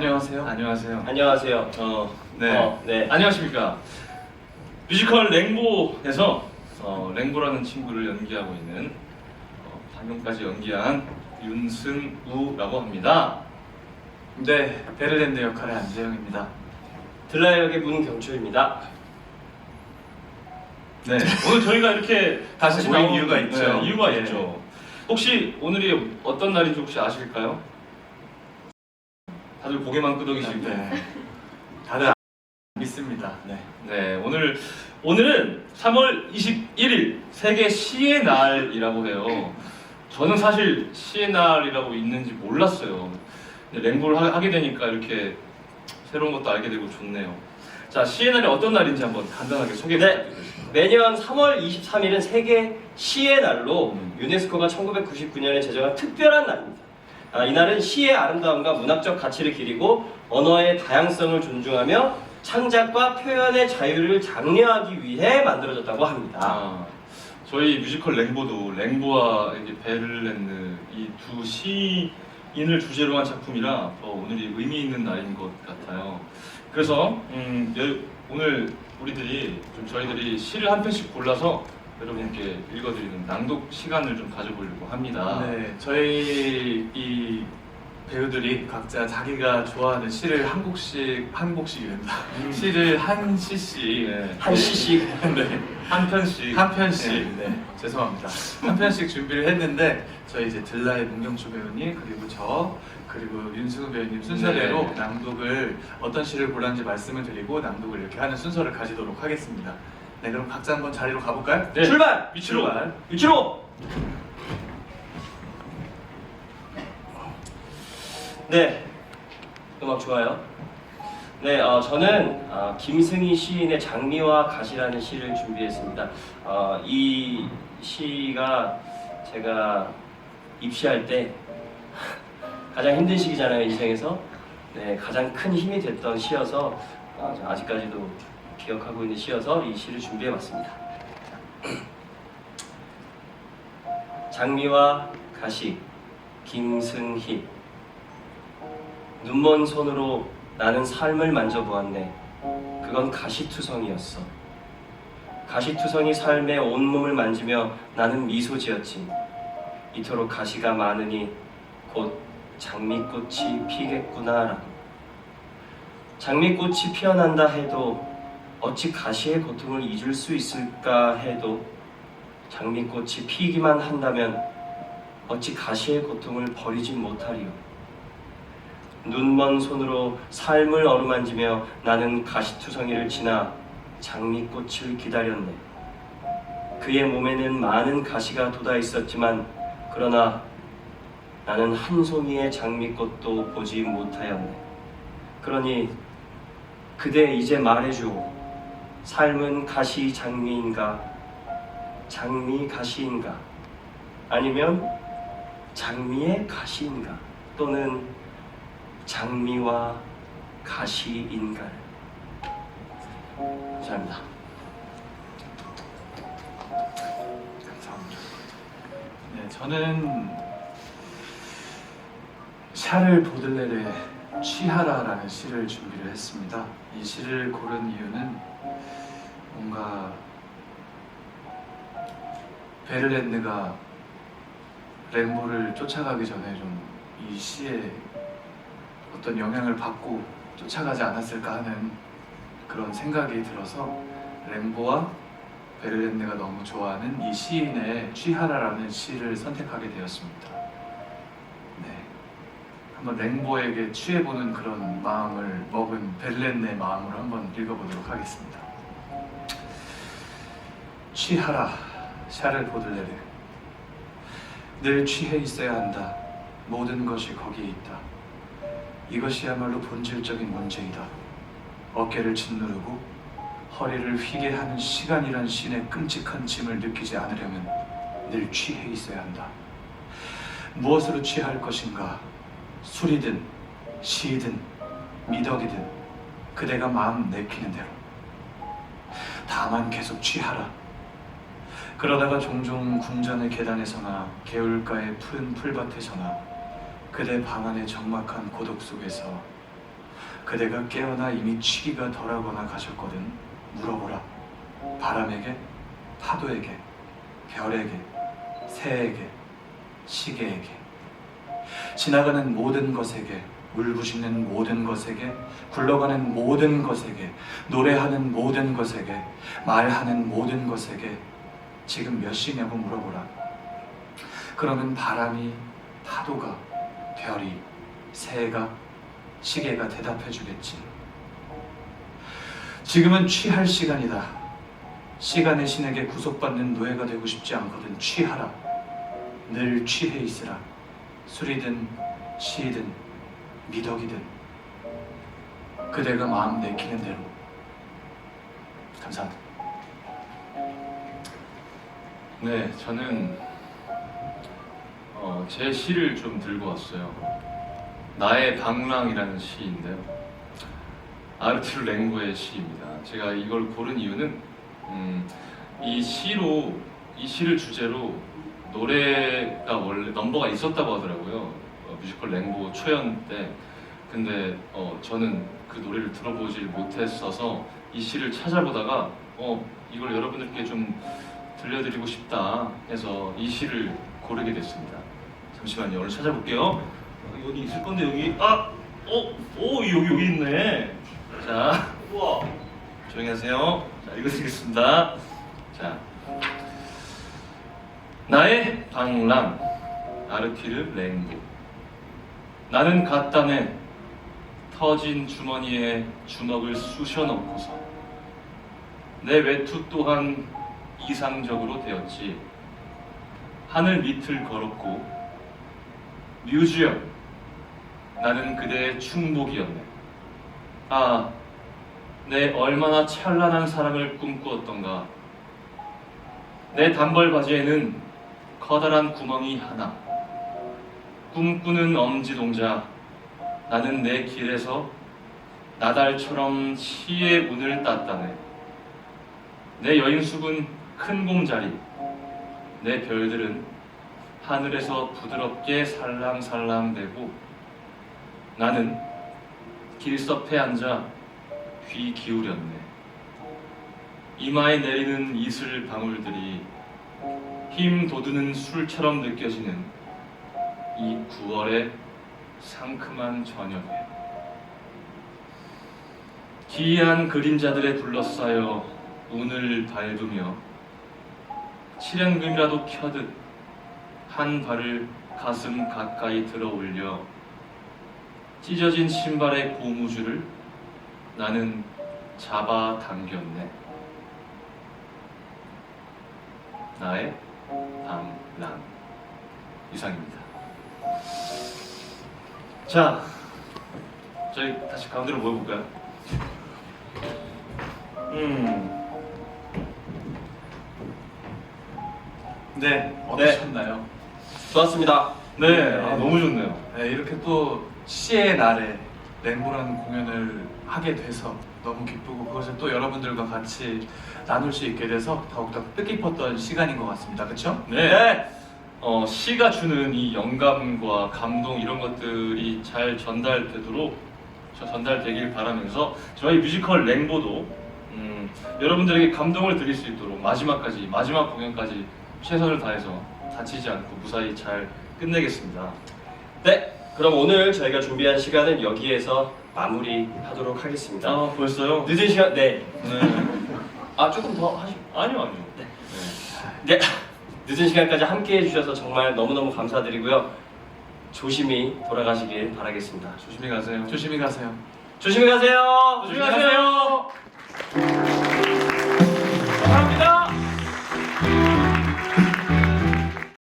안녕하세요. 안녕하세요. 안녕하세요. 어, 네. 어, 네. 안녕하십니까. 뮤지컬 랭보에서 어, 랭보라는 친구를 연기하고 있는 어, 방금까지 연기한 윤승우라고 합니다. 네, 베를랜드 역할의 안재영입니다. 들라 역의 문경주입니다. 네. 오늘 저희가 이렇게 다시 모인 나온- 이유가 있죠. 네, 이유가 예. 있죠. 혹시 오늘이 어떤 날인지 혹시 아실까요? 다들 고개만 끄덕이시고. 네. 다들 안 믿습니다. 네. 네, 오늘 오늘은 3월 21일 세계 시의 날이라고 해요. 저는 사실 시의 날이라고 있는지 몰랐어요. 근데 하- 하게 되니까 이렇게 새로운 것도 알게 되고 좋네요. 자, 시의 날이 어떤 날인지 한번 간단하게 소개 네. 부탁드리겠습니다. 매년 3월 23일은 세계 시의 날로 음. 유네스코가 1999년에 제정한 특별한 날입니다. 아, 이날은 시의 아름다움과 문학적 가치를 기리고 언어의 다양성을 존중하며 창작과 표현의 자유를 장려하기 위해 만들어졌다고 합니다. 아, 저희 뮤지컬 랭보도 랭보와 베를렌느 이 두 시인을 주제로 한 작품이라 더 오늘이 의미 있는 날인 것 같아요. 그래서 음, 여- 오늘 우리들이 좀 저희들이 시를 한 편씩 골라서 여러분께 읽어드리는 낭독 시간을 좀 가져보려고 합니다. 네, 저희 이 배우들이 각자 자기가 좋아하는 시를 한 곡씩 한 곡씩이란다. 음. 시를 한 시씩 네. 한 시씩 네. 한 편씩 한 편씩 네. 네, 죄송합니다 한 편씩 준비를 했는데 저희 이제 들라의 문경주 배우님 그리고 저 그리고 윤승우 배우님 순서대로 네. 낭독을 어떤 시를 골랐는지 말씀을 드리고 낭독을 이렇게 하는 순서를 가지도록 하겠습니다 네 그럼 각자 한번 자리로 가볼까요? 네. 출발! 위치로 출발. 위치로! 네, 음악 좋아요. 네, 어, 저는 어, 김승희 시인의 장미와 가시라는 시를 준비했습니다. 어, 이 시가 제가 입시할 때 가장 힘든 시기잖아요 인생에서. 네, 가장 큰 힘이 됐던 시여서 어, 아직까지도 기억하고 있는 시여서 이 시를 준비해봤습니다. 장미와 가시 김승희. 눈먼 손으로 나는 삶을 만져보았네. 그건 가시투성이었어. 가시투성이 삶의 온몸을 만지며 나는 미소 지었지. 이토록 가시가 많으니 곧 장미꽃이 피겠구나라고. 장미꽃이 피어난다 해도 어찌 가시의 고통을 잊을 수 있을까 해도 장미꽃이 피기만 한다면 어찌 가시의 고통을 버리지 못하리요. 눈먼 손으로 삶을 어루만지며 나는 가시투성이를 지나 장미꽃을 기다렸네. 그의 몸에는 많은 가시가 돋아 있었지만 그러나 나는 한 송이의 장미꽃도 보지 못하였네. 그러니 그대 이제 말해주오. 삶은 가시 장미인가? 장미 가시인가? 아니면 장미의 가시인가? 또는 장미와 가시인가 감사합니다. 감사합니다. 네 저는 샤를 보들레르의 취하라라는 시를 준비를 했습니다 이 시를 고른 이유는 뭔가 베를렌느가 랭보를 쫓아가기 전에 좀 이 시에 어떤 영향을 받고 쫓아가지 않았을까 하는 그런 생각이 들어서 랭보와 베를렌느가 너무 좋아하는 이 시인의 취하라라는 시를 선택하게 되었습니다. 네, 한번 랭보에게 취해보는 그런 마음을 먹은 베를렌느의 마음으로 한번 읽어보도록 하겠습니다. 취하라 샤를 보들레르. 늘 취해 있어야 한다. 모든 것이 거기에 있다. 이것이야말로 본질적인 문제이다. 어깨를 짓누르고 허리를 휘게 하는 시간이란 신의 끔찍한 짐을 느끼지 않으려면 늘 취해 있어야 한다. 무엇으로 취할 것인가 술이든 시이든 미덕이든 그대가 마음 내키는 대로. 다만 계속 취하라. 그러다가 종종 궁전의 계단에서나 개울가의 푸른 풀밭에서나 그대 방 안의 적막한 고독 속에서 그대가 깨어나 이미 취기가 덜하거나 가셨거든 물어보라. 바람에게 파도에게 별에게 새에게 시계에게 지나가는 모든 것에게 울부짖는 모든 것에게 굴러가는 모든 것에게 노래하는 모든 것에게 말하는 모든 것에게 지금 몇 시냐고 물어보라. 그러면 바람이 파도가 별이 새가 시계가 대답해 주겠지. 지금은 취할 시간이다. 시간의 신에게 구속받는 노예가 되고 싶지 않거든. 취하라. 늘 취해 있으라 술이든 시이든 미덕이든 그대가 마음 내키는 대로 감사합니다 네, 저는 어, 제 시를 좀 들고 왔어요. 나의 방랑이라는 시인데요. 아르투르 랭고의 시입니다. 제가 이걸 고른 이유는 음, 이 시로 이 시를 주제로 노래가 원래 넘버가 있었다고 하더라고요. 어, 뮤지컬 랭보 초연 때. 근데 어, 저는 그 노래를 들어보질 못했어서 이 시를 찾아보다가 어, 이걸 여러분들께 좀 들려드리고 싶다 해서 이 시를 고르게 됐습니다. 잠시만요. 오늘 찾아볼게요. 어, 여기 있을 건데 여기 아, 어, 오 여기 여기 있네. 자, 우와, 조용히 하세요. 자, 읽어드리겠습니다. 자, 나의 방랑 아르티르 랭고. 나는 갓단에 터진 주머니에 주먹을 쑤셔 넣고서 내 외투 또한 이상적으로 되었지. 하늘 밑을 걸었고 뮤지엄 나는 그대의 충복이었네. 아, 내 얼마나 찬란한 사랑을 꿈꾸었던가. 내 단벌 바지에는 커다란 구멍이 하나. 꿈꾸는 엄지 동자. 나는 내 길에서 나달처럼 시의 운을 땄다네. 내 여인숙은 큰 곰자리, 내 별들은 하늘에서 부드럽게 살랑살랑대고 나는 길섭에 앉아 귀 기울였네. 이마에 내리는 이슬 방울들이 힘 돋우는 술처럼 느껴지는 이 9월의 상큼한 저녁에 기이한 그림자들에 둘러싸여 운을 밟으며 칠연금이라도 켜듯 한 발을 가슴 가까이 들어 올려 찢어진 신발의 고무줄을 나는 잡아 당겼네. 나의 방랑 이상입니다. 자, 저희 다시 가운데로 모여볼까요? 음. 네 어떠셨나요? 좋았습니다. 네, 아, 너무 좋네요. 네, 이렇게 또 시의 날에 랭보라는 공연을 하게 돼서 너무 기쁘고 그것을 또 여러분들과 같이 나눌 수 있게 돼서 더욱더 뜻깊었던 시간인 것 같습니다. 그렇죠? 네. 어, 시가 주는 이 영감과 감동 이런 것들이 잘 전달되도록 저 전달되길 바라면서 저희 뮤지컬 랭보도 음, 여러분들에게 감동을 드릴 수 있도록 마지막까지 마지막 공연까지 최선을 다해서 다치지 않고 무사히 잘 끝내겠습니다. 네, 그럼 오늘 저희가 준비한 시간은 여기에서 마무리하도록 하겠습니다. 아 벌써요? 늦은 시간, 네. 네. 아 조금 더 하시. 아니요 아니요. 네, 네. 늦은 시간까지 함께 해주셔서 정말 너무너무 감사드리고요. 조심히 돌아가시길 바라겠습니다. 조심히 가세요. 조심히 가세요. 조심히 가세요. 조심히 가세요.